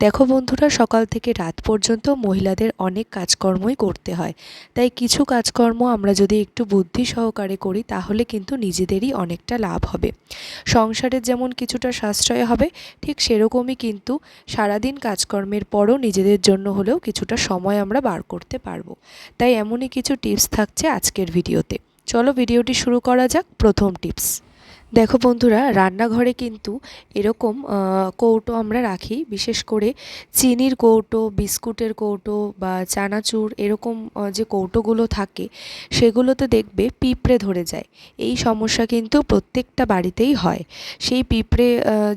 দেখো বন্ধুরা, সকাল থেকে রাত পর্যন্ত মহিলাদের অনেক কাজকর্মই করতে হয়। তাই কিছু কাজকর্ম আমরা যদি একটু বুদ্ধি সহকারে করি, তাহলে কিন্তু নিজেদেরই অনেকটা লাভ হবে। সংসারের যেমন কিছুটা সাশ্রয় হবে, ঠিক সেরকমই কিন্তু সারাদিন কাজকর্মের পরও নিজেদের জন্য হলেও কিছুটা সময় আমরা বার করতে পারব। তাই এমনই কিছু টিপস থাকছে আজকের ভিডিওতে। চলো ভিডিওটি শুরু করা যাক প্রথম টিপস। দেখো বন্ধুরা, রান্নাঘরে কিন্তু এরকম কৌটো আমরা রাখি। বিশেষ করে চিনির কৌটো, বিস্কুটের কৌটো বা চানাচুর এরকম যে কৌটোগুলো থাকে, সেগুলোতে দেখবে পিঁপড়ে ধরে যায়। এই সমস্যা কিন্তু প্রত্যেকটা বাড়িতেই হয়। সেই পিঁপড়ে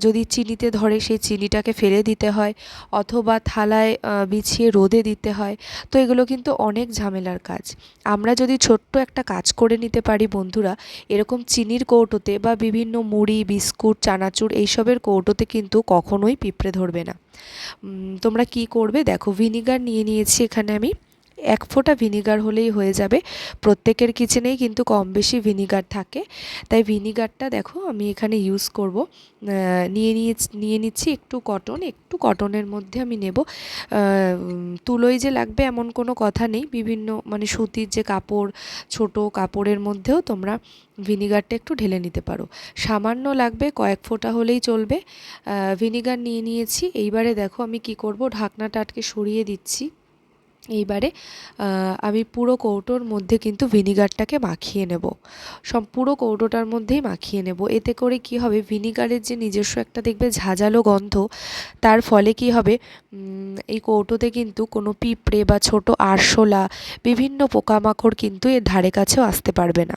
যদি চিনিতে ধরে, সেই চিনিটাকে ফেলে দিতে হয় অথবা থালায় বিছিয়ে রোদে দিতে হয়, তো এগুলো কিন্তু অনেক ঝামেলার কাজ। আমরা যদি ছোট্ট একটা কাজ করে নিতে পারি বন্ধুরা, এরকম চিনির কৌটোতে বা বিভিন্ন মুড়ি, বিস্কুট, চানাচুর এইসবের কৌটোতে কিন্তু কখনোই পিঁপড়ে ধরবে না। তোমরা কি করবে? দেখো, ভিনিগার নিয়ে নিয়েছি এখানে আমি। এক ফোঁটা ভিনিগার হলেই হয়ে যাবে। প্রত্যেকের কিচেনেই কিন্তু কম বেশি ভিনিগার থাকে। তাই ভিনিগারটা দেখো আমি এখানে ইউজ করব। নিয়ে নিয়ে নিয়ে নিচ্ছি একটু কটন একটু কটনের মধ্যে আমি নেব। তুলোই যে লাগবে এমন কোনো কথা নেই। বিভিন্ন মানে সুতির যে কাপড়, ছোট কাপড়ের মধ্যেও তোমরা ভিনিগারটা একটু ঢেলে নিতে পারো। সামান্য লাগবে, কয়েক ফোঁটা হলেই চলবে। ভিনিগার নিয়ে নিয়েছি। এইবারে দেখো আমি কি করব, ঢাকনাটা আটকে সরিয়ে দিচ্ছি। এইবারে আমি পুরো কৌটোর মধ্যে কিন্তু ভিনিগারটাকে মাখিয়ে নেব। সব পুরো কৌটোটার মধ্যেই মাখিয়ে নেব। এতে করে কি হবে, ভিনিগারের যে নিজস্ব একটা দেখবে ঝাঁঝালো গন্ধ, তার ফলে কি হবে এই কৌটোতে কিন্তু কোনো পিঁপড়ে বা ছোট আরশোলা, বিভিন্ন পোকামাকড় কিন্তু এর ধারে কাছেও আসতে পারবে না।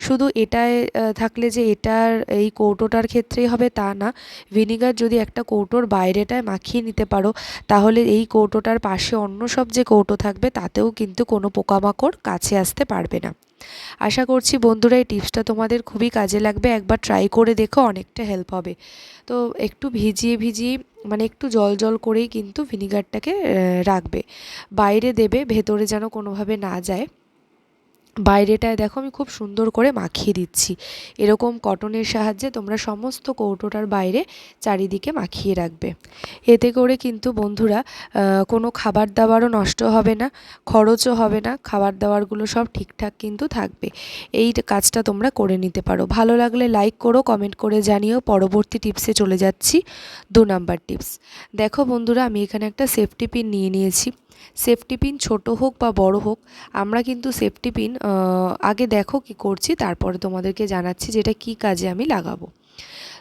শুধু এটায় থাকলে যে এটার এই কৌটোটার ক্ষেত্রেই হবে তা না। ভিনিগার যদি একটা কৌটোর বাইরেটায় মাখিয়ে নিতে পারো, তাহলে এই কৌটোটার পাশে অন্য সব যে কৌটো থাকবে, তাতেও কিন্তু কোনো পোকামাকড় কাছে আসতে পারবে না। আশা করছি বন্ধুরা এই টিপসটা তোমাদের খুবই কাজে লাগবে। একবার ট্রাই করে দেখো, অনেকটা হেল্প হবে। তো একটু ভিজিয়ে ভিজিয়ে মানে একটু জল জল করেই কিন্তু ভিনিগারটাকে রাখবে। বাইরে দেবে, ভেতরে যেন কোনোভাবে না যায়। বাইরেটায় দেখো আমি খুব সুন্দর করে মাখিয়ে দিচ্ছি। এরকম কটনের সাহায্যে তোমরা সমস্ত কৌটোটার বাইরে চারিদিকে মাখিয়ে রাখবে। এতে করে কিন্তু বন্ধুরা কোনো খাবার দাবারও নষ্ট হবে না, খরচও হবে না, খাবার দাবারগুলো সব ঠিকঠাক কিন্তু থাকবে। এই কাজটা তোমরা করে নিতে পারো। ভালো লাগলে লাইক করো, কমেন্ট করে জানিও। পরবর্তী টিপসে চলে যাচ্ছি। দু নাম্বার টিপস। দেখো বন্ধুরা, আমি এখানে একটা সেফটি পিন নিয়ে নিয়েছি। সেফটি পিন ছোট হোক বা বড় হোক, আমরা কিন্তু সেফটি পিন আগে দেখো কি করছি, তারপরে তোমাদেরকে জানাচ্ছি যেটা কি কাজে আমি লাগাবো।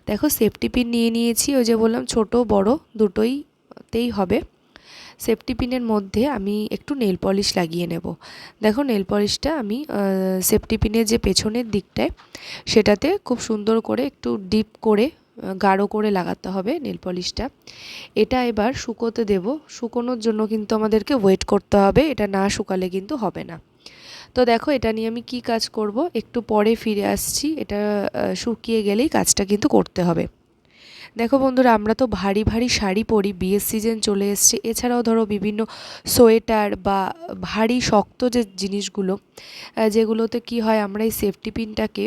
দেখো সেফটি পিন নিয়ে নিয়েছি, ওই যে বললাম ছোট, বড় দুটোইতেই হবে। সেফটি পিনের মধ্যে আমি একটু নেল পলিশ লাগিয়ে নেব। দেখো নেল পলিশটা আমি সেফটি পিনের যে পেছনের দিকটায়, সেটাতে খুব সুন্দর করে একটু ডিপ করে গাঢ় করে লাগাতে হবে নেল পলিশটা। এটা এবার শুকোতে দেব। শুকোনোর জন্য কিন্তু আমাদেরকে ওয়েট করতে হবে। এটা না শুকালে কিন্তু হবে না। তো দেখো, এটা নিয়ে আমি কি কাজ করব? একটু পরে ফিরে আসছি। এটা শুকিয়ে গেলেই কাজটা কিন্তু করতে হবে। দেখো বন্ধুরা, আমরা তো ভারী ভারী শাড়ি পরি বিয়ের সিজন চলে এসছে। এছাড়াও ধরো বিভিন্ন সোয়েটার বা ভারী শক্ত যে জিনিসগুলো যেগুলোতে কি হয়, আমরা এই সেফটি পিনটাকে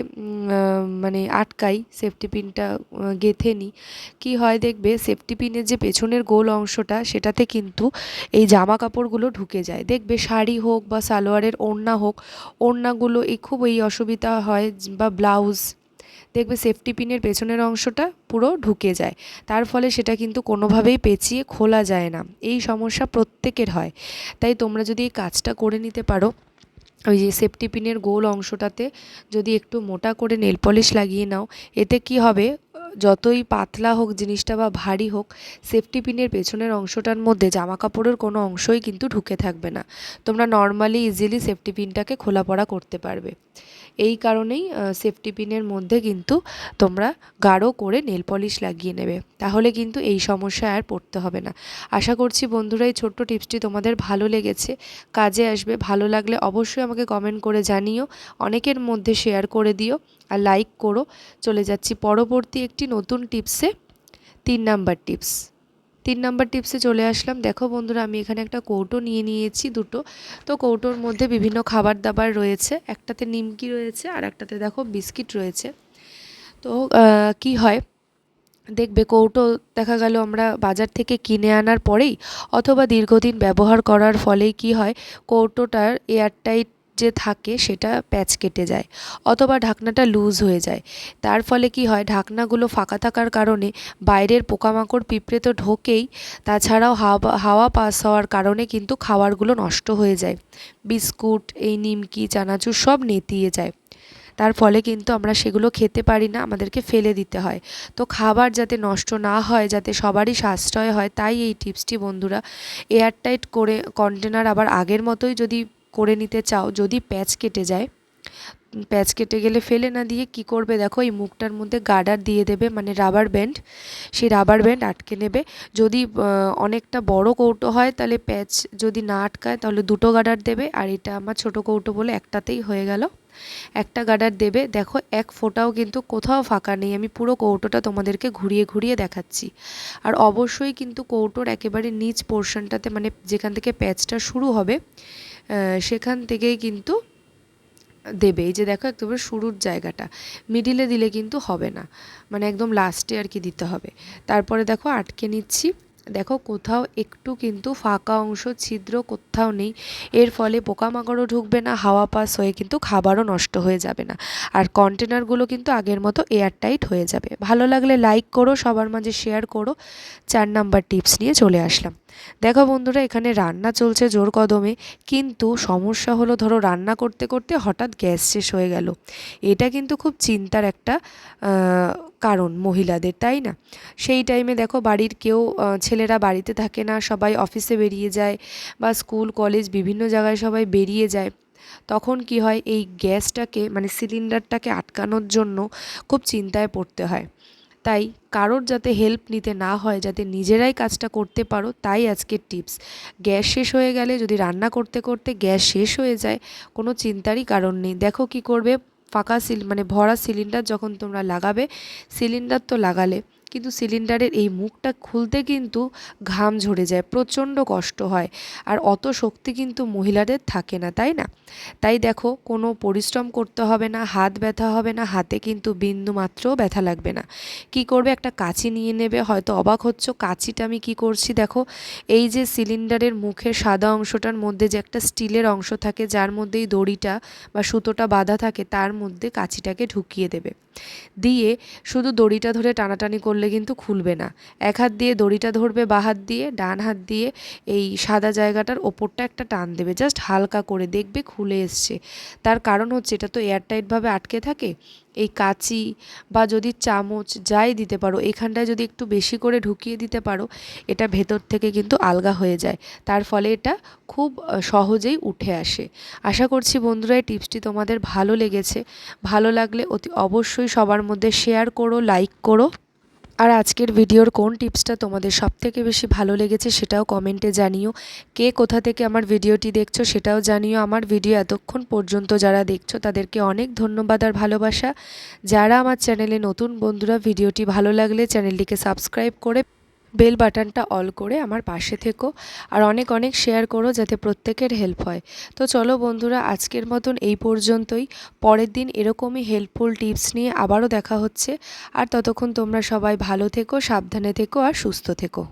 মানে আটকাই সেফটি পিনটা গেঁথে নিই। কী হয় দেখবে সেফটি পিনের যে পেছনের গোল অংশটা, সেটাতে কিন্তু এই জামা কাপড়গুলো ঢুকে যায়। দেখবে শাড়ি হোক বা সালোয়ারের ওড়না হোক, ওড়নাগুলো এই খুব এই অসুবিধা হয় বা ব্লাউজ দেখবে সেফটি পিনের পেছনের অংশটা পুরো ঢুকে যায়। তার ফলে সেটা কিন্তু কোনোভাবেই পেঁচিয়ে খোলা যায় না। এই সমস্যা প্রত্যেকের হয়। তাই তোমরা যদি এই কাজটা করে নিতে পারো, ওই যে সেফটি পিনের গোল অংশটাতে যদি একটু মোটা করে নেল পলিশ লাগিয়ে নাও, এতে কি হবে? যতই পাতলা হোক জিনিসটা বা ভারী হোক সেফটি পিনের পেছনের অংশটার মধ্যে জামা কাপড়ের কোনো অংশই কিন্তু ঢুকে থাকবে না। তোমরা নর্মালি ইজিলি সেফটি পিনটাকে খোলা পড়া করতে পারবে। এই কারণেই সেফটি পিনের মধ্যে কিন্তু তোমরা গাঢ় করে নেল পলিশ লাগিয়ে নেবে। তাহলে কিন্তু এই সমস্যা আর পড়তে হবে না। আশা করছি বন্ধুরা, এই ছোট্ট টিপসটি তোমাদের ভালো লেগেছে। কাজে আসবে। ভালো লাগলে অবশ্যই আমাকে কমেন্ট করে জানিও। অনেকের মধ্যে শেয়ার করে দিও আর লাইক করো। চলে যাচ্ছি পরবর্তী একটি নতুন টিপসে তিন নাম্বার টিপস তিন নাম্বার টিপসে চলে আসলাম। দেখো বন্ধুরা, আমি এখানে একটা কৌটো নিয়ে নিয়েছি দুটো। তো কৌটোর মধ্যে বিভিন্ন খাবার দাবার রয়েছে। একটাতে নিমকি রয়েছে আর একটাতে দেখো বিস্কিট রয়েছে। তো কি হয়? দেখবে কৌটো দেখা গেল আমরা বাজার থেকে কিনে আনার পরেই অথবা দীর্ঘদিন ব্যবহার করার ফলেই কি হয়? কৌটোটার এয়ারটাইট যে থাকে সেটা প্যাচ কেটে যায় অথবা ঢাকনাটা লুজ হয়ে যায়। তার ফলে কি হয়? ঢাকনাগুলো ফাঁকা থাকার কারণে বাইরের পোকামাকড় পিঁপড়ে তো ঢোকেই, তাছাড়াও হাওয়া হাওয়া পাস হওয়ার কারণে কিন্তু খাবারগুলো নষ্ট হয়ে যায়। বিস্কুট, এই নিমকি, চানাচুর সব নেতিয়ে যায়। তার ফলে কিন্তু আমরা সেগুলো খেতে পারি না, আমাদেরকে ফেলে দিতে হয়। তো খাবার যাতে নষ্ট না হয়, যাতে সবারই সাশ্রয় হয়, তাই এই টিপসটি বন্ধুরা, এয়ারটাইট করে কন্টেনার আবার আগের মতোই যদি করে নিতে চাও, যদি প্যাচ কেটে যায়, প্যাচ কেটে গেলে ফেলে না দিয়ে কি করবে দেখো, এই মুখটার মধ্যে গার্ডার দিয়ে দেবে মানে রাবার ব্যান্ড সেই রাবার ব্যান্ড আটকে নেবে। যদি অনেকটা বড় কৌটো হয়, তাহলে প্যাচ যদি না আটকায়, তাহলে দুটো গার্ডার দেবে, আর এটা আমার ছোট কৌটো বলে একটাতেই হয়ে গেল। একটা গার্ডার দেবে, দেখো এক ফোঁটাও কিন্তু কোথাও ফাঁকা নেই, আমি পুরো কৌটোটা তোমাদেরকে ঘুরিয়ে ঘুরিয়ে দেখাচ্ছি। আর অবশ্যই কিন্তু কৌটোর একেবারে নিচ পোর্শনটাতে মানে যেখান থেকে প্যাচটা শুরু হবে সেখান থেকেই কিন্তু দেবে। এই যে দেখো একেবারে শুরুর জায়গাটা। মিডিলে দিলে কিন্তু হবে না। মানে একদম লাস্টে আর কি দিতে হবে। তারপরে দেখো আটকে নিচ্ছি। দেখো কোথাও একটু কিন্তু ফাঁকা অংশ, ছিদ্র কোথাও নেই। এর ফলে পোকামাকড়ও ঢুকবে না, হাওয়া পাস হয়ে কিন্তু খাবারও নষ্ট হয়ে যাবে না। আর কন্টেনারগুলো কিন্তু আগের মতো এয়ারটাইট হয়ে যাবে। ভালো লাগলে লাইক করো, সবার মাঝে শেয়ার করো। চার নাম্বার টিপস নিয়ে চলে আসলাম। দেখো বন্ধুরা, এখানে রান্না চলছে জোর কদমে, কিন্তু সমস্যা হলো ধরো রান্না করতে করতে হঠাৎ গ্যাস শেষ হয়ে গেল। এটা কিন্তু খুব চিন্তার একটা কারণ মহিলাদের, তাই না? সেই টাইমে দেখো বাড়ির কেউ ছেলেরা বাড়িতে থাকে না, সবাই অফিসে বেরিয়ে যায় বা স্কুল কলেজ বিভিন্ন জায়গায় সবাই বেরিয়ে যায়। তখন কি হয়, এই গ্যাসটাকে মানে সিলিন্ডারটাকে আটকানোর জন্য খুব চিন্তায় পড়তে হয়। তাই কারোর যাতে হেল্প নিতে না হয়, যাতে নিজেরাই কাজটা করতে পারো, তাই আজকের টিপস গ্যাস শেষ হয়ে গেলে যদি রান্না করতে করতে গ্যাস শেষ হয়ে যায়, কোনো চিন্তারই কারণ নেই। দেখো কি করবে, ফাঁকা সিল মানে ভরা সিলিন্ডার যখন তোমরা লাগাবে সিলিন্ডার তো লাগালে। কিন্তু সিলিন্ডারের এই মুখটা খুলতে কিন্তু ঘাম ঝরে যায়, প্রচণ্ড কষ্ট হয়। আর অত শক্তি কিন্তু মহিলাদের থাকে না, তাই না? তাই দেখো, কোনো পরিশ্রম করতে হবে না, হাত ব্যথা হবে না, হাতে কিন্তু বিন্দু মাত্রও ব্যথা লাগবে না। কি করবে? একটা কাঁচি নিয়ে নেবে, হয়তো অবাক হচ্ছ, কাঁচিটা আমি কি করছি? দেখো, এই যে সিলিন্ডারের মুখের সাদা অংশটার মধ্যে যে একটা স্টিলের অংশ থাকে, যার মধ্যেই দড়িটা বা সুতোটা বাঁধা থাকে, তার মধ্যে কাঁচিটাকে ঢুকিয়ে দেবে। দিয়ে শুধু দড়িটা ধরে টানাটানি করলে কিন্তু খুলবে না। এক হাত দিয়ে দড়িটা ধরবে, বা হাত দিয়ে, ডান হাত দিয়ে এই সাদা জায়গাটার ওপরটা একটা টান দেবে। জাস্ট হালকা করে দেখবে খুলে এসছে। তার কারণ হচ্ছে এটা তো এয়ারটাইটভাবে আটকে থাকে। এই কাঁচি বা যদি চামচ যাই দিতে পারো, এখানটায় যদি একটু বেশি করে ঢুকিয়ে দিতে পারো, এটা ভেতর থেকে কিন্তু আলগা হয়ে যায়। তার ফলে এটা খুব সহজেই উঠে আসে। আশা করছি বন্ধুরা, এই টিপসটি তোমাদের ভালো লেগেছে। ভালো লাগলে অতি অবশ্যই সবার মধ্যে শেয়ার করো লাইক করো। আর আজকের ভিডিওর কোন টিপসটা তোমাদের সবথেকে বেশি ভালো লেগেছে সেটাও কমেন্টে জানিও। কে কোথা থেকে আমার ভিডিওটি দেখছ সেটাও জানিও। আমার ভিডিও এতক্ষণ পর্যন্ত যারা দেখছ তাদেরকে অনেক ধন্যবাদ আর ভালোবাসা। যারা আমার চ্যানেলে নতুন বন্ধুরা, ভিডিওটি ভালো লাগলে চ্যানেলটিকে সাবস্ক্রাইব করে বেল বাটনটা অল করে আমার পাশে থেকো আর অনেক অনেক শেয়ার করো যাতে প্রত্যেকের হেল্প হয়। তো চলো বন্ধুরা, আজকের মতন এই পর্যন্তই। পরের দিন এরকমই হেল্পফুল টিপস নিয়ে আবারও দেখা হচ্ছে। আর ততক্ষণ তোমরা সবাই ভালো থেকো, সাবধানে থেকো আর সুস্থ থেকো।